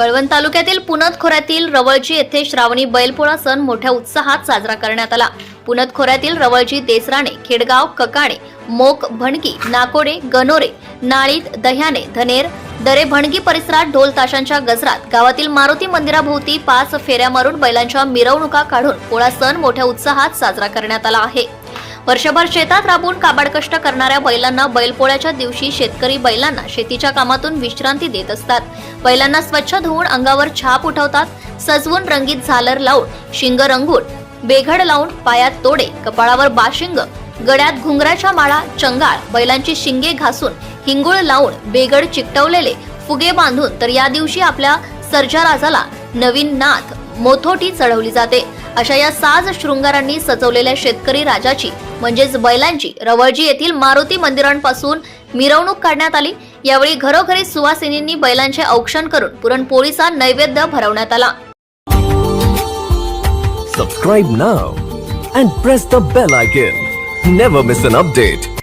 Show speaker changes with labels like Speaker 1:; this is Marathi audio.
Speaker 1: कळवण तालुक्यातील पुनद खोऱ्यातील रवळजी येथे श्रावणी बैलपोळा सण मोठ्या उत्साहात साजरा करण्यात आला. पुनद खोऱ्यातील रवळजी देसराणे खेडगाव ककाणे मोक भणगी नाकोडे गनोरे नाळीत दह्याने धनेर दरे भणगी परिसरात ढोल ताशांच्या गजरात गावातील मारुती मंदिराभोवती पाच फेऱ्या मारून बैलांच्या मिरवणुका काढून पोळा सण मोठ्या उत्साहात साजरा करण्यात आला आहे. वर्षभर शेतात राबून काबाड कष्ट करणाऱ्या बैलांना बैलपोळ्याच्या दिवशी शेतकरी बैलांना शेतीच्या कामातून विश्रांती देत असतात. बैलांना स्वच्छ धुवून अंगावर छाप उठवतात सजवून रंगीत झालर लावून शिंग रंगून बेघड लावून पायात तोडे कपाळावर बाशिंग गड्यात घुंगराच्या माळा चंगाळ बैलांची शिंगे घासून हिंगुळ लावून बेगड चिकटवलेले फुगे बांधून तर या दिवशी आपल्या सर्जाराजाला नवीन नाथ मोथोटी चढवली जाते. अशा या साज शृंगारांनी सजवलेल्या शेतकरी राजाची म्हणजेच बैलांची रवळजी येथील मारुती मंदिरांपासून मिरवणूक काढण्यात आली. यावेळी घरोघरी सुवासिनींनी बैलांचे औक्षण करून पुरणपोळीचा नैवेद्य भरवण्यात आला.
Speaker 2: Subscribe now and press the bell icon never miss an update